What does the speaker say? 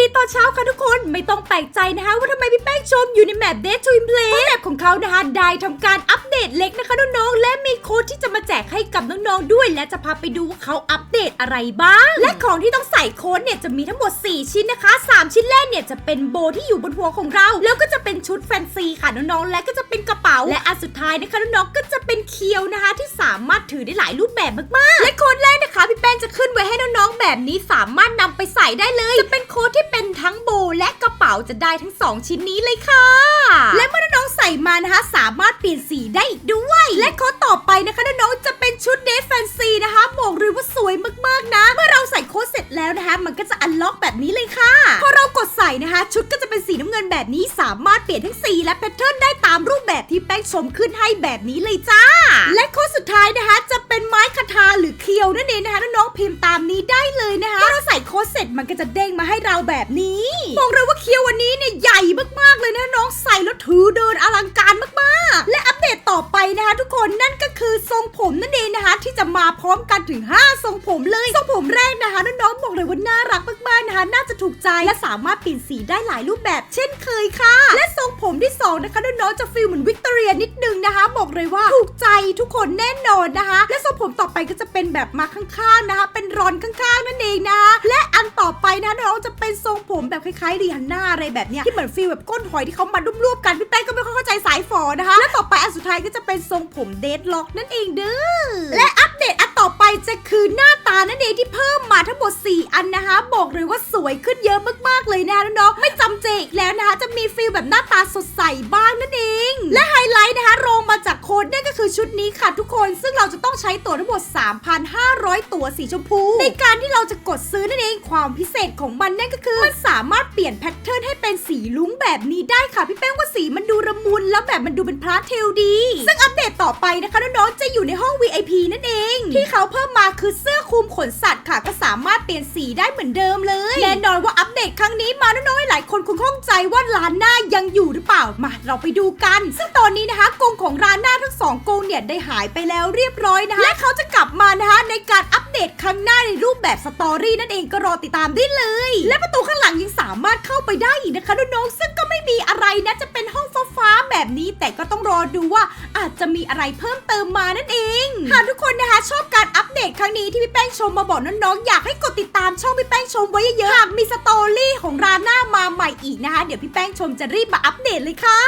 ดีตอนเช้าค่ะทุกคนไม่ต้องแปลกใจนะคะ ว่าทำไมพี่แป้งชมอยู่ในแมป Dead to Play เพราะแมปของเขานะคะได้ทำการอัปเดตเล็กนะคะน้องๆและมีโค้ดที่จะมาแจกให้กับน้องๆด้วย และจะพาไปดูว่าเขาอัปเดตอะไรบ้าง และของที่ต้องใส่โค้ดเนี่ยจะมีทั้งหมด 4 ชิ้นนะคะ 3 ชิ้นแรกเนี่ยจะเป็นโบที่อยู่บนหัวของเรา แล้วก็จะเป็นชุดแฟนซีค่ะน้องๆและก็จะเป็นกระเป๋า และอันสุดท้ายนะคะน้องๆก็จะเป็นเคียวนะคะ ที่สามารถถือได้หลายรูปแบบมากๆ และโค้ดแรกนะคะพี่แป้งจะขึ้นไว้ให้น้องๆแบบนี้สามารถนำไปใส่ได้เลยจะเป็นโค้ดที่เป็นทั้งโบและกระเป๋าจะได้ทั้ง 2 ชิ้นนี้เลยค่ะ และเมื่อน้องใส่มานะคะสามารถเปลี่ยนสีได้อีกด้วย และโค้ดต่อไปนะคะน้องจะเป็นชุดเดฟแฟนซีนะคะบอกเลยว่าสวยมากๆนะ เมื่อเราใส่โค้ดเสร็จแล้วนะคะ มันก็จะอันล็อกแบบนี้เลยค่ะ พอเรากดใส่นะคะ ชุดก็จะเป็นสีน้ำเงินแบบนี้ สามารถเปลี่ยนทั้งสีและแพทเทิร์นได้ตามรูปแบบที่แป้งชมขึ้นให้แบบนี้เลยจ้า และ ยวนั่นเองนะคะน้องๆพิมพ์ตามนี้ได้เลยนะคะพอเราใส่โค้ดเสร็จมันก็จะเด้งมาให้เราแบบนี้บอกเลยว่าเคียววันนี้เนี่ยใหญ่มากๆเลยนะน้องใส่แล้วถือเดินอลังการมากๆ และอัปเดตต่อไปนะคะทุกคนนั่นก็คือทรงผมนั่นเอง จะมาพร้อมกันถึง 5 ทรงผมเลย ทรงผมแรกนะคะน้องๆบอกเลยว่าน่ารักมากๆนะคะ น่าจะถูกใจและสามารถเปลี่ยนสีได้หลายรูปแบบเช่นเคยค่ะ และทรงผมที่สองนะคะน้องๆจะฟีลเหมือนวิกตอเรียนิดนึงนะคะ บอกเลยว่าถูกใจทุกคนแน่นอนนะคะ และทรงผมต่อไปก็จะเป็นแบบมาข้างๆนะคะ เป็นรอนข้างๆนั่นเองนะคะและอันต่อไปนะน้องๆจะเป็นทรงผมแบบคล้ายๆรีฮันน่าอะไรแบบเนี้ยที่เหมือนฟีลแบบก้นหอยที่เขามาดุ้มๆกันพี่แป้งก็ไม่ค่อยเข้าใจสายฝอนะคะ และต่อไปอันสุดท้ายก็จะเป็นทรงผมเดดล็อกนั่นเองเด้อและอัปเดตอัน ต่อไปจะคือหน้าตานั่นเองที่เพิ่มมาทั้งหมด 4 อันนะคะ บอกเลยว่าสวยขึ้นเยอะมากๆเลยนะคะน้องๆไม่จำเจอีกแล้วนะคะ จะมีฟีลแบบหน้าตาสดใสบ้างนั่นเอง และไฮไลท์นะคะ คือชุดนี้ค่ะทุกคนซึ่งเราจะต้องใช้ตั๋วทั้งหมด 3,500 ตั๋วสีชมพู ในการที่เราจะกดซื้อนั่นเองความพิเศษของมันนั่นก็คือมันสามารถเปลี่ยนแพทเทิร์นให้เป็นสีลุ้งแบบนี้ได้ค่ะพี่แป้งว่าสีมันดูระมุนแล้วแบบมันดูเป็นพาสเทลดี ซึ่งอัปเดตต่อไปนะคะน้องๆจะอยู่ในห้อง VIP นั่นเอง ที่เขาเพิ่มมาคือเสื้อคลุมขนสัตว์ค่ะ ก็สามารถเปลี่ยนสีได้เหมือนเดิมเลยแน่นอนว่าอัปเดตครั้งนี้มาน้อยๆหลายคนคงข้องใจว่าร้านหน้ายังอยู่หรือเปล่ามาเราไปดูกัน ซึ่งตอนนี้นะคะกงของร้านหน้าทั้งสองกรงเนี่ยได้หายไปแล้วเรียบร้อยนะคะและเขาจะกลับมานะคะในการอัปเดตครั้งหน้าในรูปแบบสตอรี่นั่นเองก็รอติดตามได้เลย และประตูข้างหลังยังสามารถเข้าไปได้อีกนะคะน้องๆซึ่งก็ไม่มีอะไรนะจะเป็นห้องฟ้าๆแบบนี้ แต่ก็ต้องรอดูว่าอาจจะมีอะไรเพิ่มเติมมานั่นเองหากทุกคนนะคะชอบการอัปเดตครั้งนี้ที่พี่แป้งชมมาบอกน้องๆอยากให้กดติดตามช่องพี่แป้งชมไว้เยอะๆหากมีสตอรี่ของราหน้ามาใหม่อีกนะคะ เดี๋ยวพี่แป้งชมจะรีบมาอัปเดตเลยค่ะ